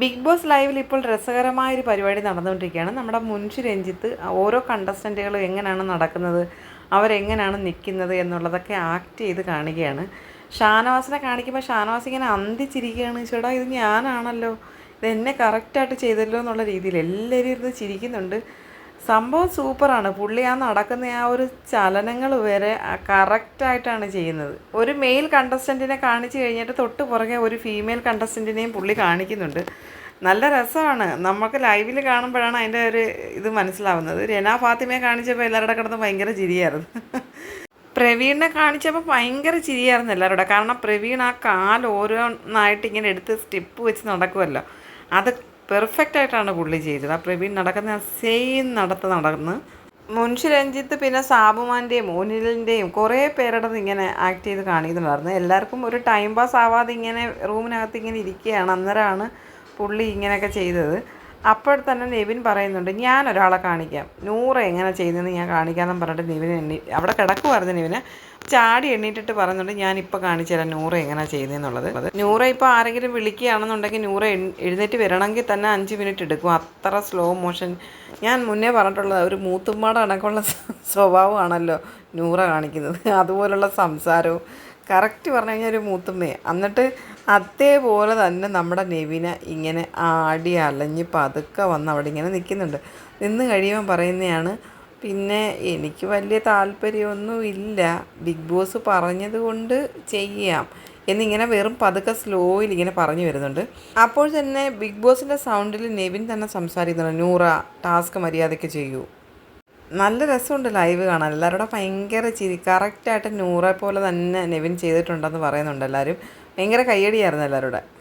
Big boss ലൈവിൽ ഇപ്പോൾ രസകരമായ ഒരു പരിപാടി നടന്നുകൊണ്ടിരിക്കുകയാണ്. നമ്മുടെ മുൻഷി രഞ്ജിത്ത് ഓരോ കണ്ടസ്റ്റന്റുകളും എങ്ങനെയാണ് നടക്കുന്നത് അവരെങ്ങനെയാണ് നിൽക്കുന്നത് എന്നുള്ളതൊക്കെ ആക്ട് ചെയ്ത് കാണുകയാണ് ഷാനവാസിനെ കാണിക്കുമ്പോൾ ഷാനവാസ് ഇങ്ങനെ അന്തിച്ചിരിക്കുകയാണ്. ചേട്ടാ ഇത് ഞാനാണല്ലോ. ഇത് എന്നെ കറക്റ്റായിട്ട് ചെയ്തല്ലോ എന്നുള്ള രീതിയിൽ എല്ലാവരും ഇരുന്ന് ചിരിക്കുന്നുണ്ട്. സംഭവം സൂപ്പറാണ്. പുള്ളി ആ നടക്കുന്ന ആ ഒരു ചലനങ്ങൾ വരെ കറക്റ്റായിട്ടാണ് ചെയ്യുന്നത്. ഒരു മെയിൽ കണ്ടസ്റ്റന്റിനെ കാണിച്ചു കഴിഞ്ഞിട്ട് തൊട്ട് പുറകെ ഒരു ഫീമെയിൽ കണ്ടസ്റ്റന്റിനെയും പുള്ളി കാണിക്കുന്നുണ്ട്. നല്ല രസമാണ്. നമുക്ക് ലൈവിൽ കാണുമ്പോഴാണ് അതിന്റെ ഒരു ഇത് മനസ്സിലാവുന്നത്. രന ഫാത്തിമയെ കാണിച്ചപ്പോൾ എല്ലാവരുടെ കിടന്ന് ഭയങ്കര ചിരിയായിരുന്നു. പ്രവീണിനെ കാണിച്ചപ്പോൾ ഭയങ്കര ചിരിയായിരുന്നു എല്ലാവരുടെ കാരണം പ്രവീൺ ആ കാൽ ഓരോന്നായിട്ട് ഇങ്ങനെ എടുത്ത് സ്റ്റെപ്പ് വെച്ച് നടക്കുമല്ലോ അത് പെർഫെക്റ്റ് ആയിട്ടാണ് പുള്ളി ചെയ്തത്. ആ പ്രവീൺ നടക്കുന്ന സെയിം നടത്ത് നടന്ന് മുൻഷി രഞ്ജിത്ത് പിന്നെ സാബുമാന്റെയും ഓനിലിന്റെയും കുറേ പേരുടെ ഇങ്ങനെ ആക്ട് ചെയ്ത് കാണിക്കുന്നുണ്ടായിരുന്നു. എല്ലാവർക്കും ഒരു ടൈം പാസ് ആവാതെ ഇങ്ങനെ റൂമിനകത്ത് ഇങ്ങനെ ഇരിക്കുകയാണ്. അന്നേരമാണ് പുള്ളി ഇങ്ങനെയൊക്കെ ചെയ്തത്. അപ്പോൾ തന്നെ നെവിൻ പറയുന്നുണ്ട് ഞാൻ ഒരാളെ കാണിക്കാം. നൂറ് എങ്ങനെ ചെയ്യുന്നതെന്ന് ഞാൻ കാണിക്കാമെന്ന് പറഞ്ഞിട്ട് നെവിൻ എണ്ണി അവിടെ കിടക്കുമായിരുന്നു നെവിന്. ചാടി എണ്ണീട്ടിട്ട് പറയുന്നുണ്ട് ഞാൻ ഇപ്പോൾ കാണിച്ചു തരാം നൂറ എങ്ങനെ ചെയ്യുന്നതെന്നുള്ളത് നൂറ ഇപ്പോൾ ആരെങ്കിലും വിളിക്കുകയാണെന്നുണ്ടെങ്കിൽ നൂറ എഴുന്നേറ്റ് വരണമെങ്കിൽ തന്നെ അഞ്ച് മിനിറ്റ് എടുക്കും. അത്ര സ്ലോ മോഷൻ ഞാൻ മുന്നേ പറഞ്ഞിട്ടുള്ളത് ഒരു മൂത്തുമ്പാട് കണക്കുള്ള സ്വഭാവമാണല്ലോ നൂറ കാണിക്കുന്നത്. അതുപോലുള്ള സംസാരവും കറക്റ്റ് പറഞ്ഞു കഴിഞ്ഞാൽ ഒരു മൂത്തുമ്മയെ. എന്നിട്ട് അതേപോലെ തന്നെ നമ്മുടെ നെവിന ഇങ്ങനെ ആടി അലഞ്ഞ് പതുക്കെ വന്ന് അവിടെ ഇങ്ങനെ നിൽക്കുന്നുണ്ട്. നിന്ന് കഴിയുമ്പോൾ പറയുന്നതാണ് പിന്നെ എനിക്ക് വലിയ താല്പര്യമൊന്നും ഇല്ല. ബിഗ് ബോസ് പറഞ്ഞത് കൊണ്ട് ചെയ്യാം. എന്നിങ്ങനെ വെറും പതുക്കെ സ്ലോയിൽ ഇങ്ങനെ പറഞ്ഞു വരുന്നുണ്ട്. അപ്പോൾ തന്നെ ബിഗ് ബോസിന്റെ സൗണ്ടിൽ നെവിൻ തന്നെ സംസാരിക്കുന്നുണ്ട് നൂറ ടാസ്ക് മര്യാദയ്ക്ക് ചെയ്യൂ. നല്ല രസമുണ്ട് ലൈവ് കാണാൻ. എല്ലാവരുടെ ഭയങ്കര ചിരി. കറക്റ്റായിട്ട് നൂറെ പോലെ തന്നെ നെവിൻ ചെയ്തിട്ടുണ്ടെന്ന് പറയുന്നുണ്ട് എല്ലാവരും ഭയങ്കര കയ്യടിയായിരുന്നു എല്ലാവരുടെ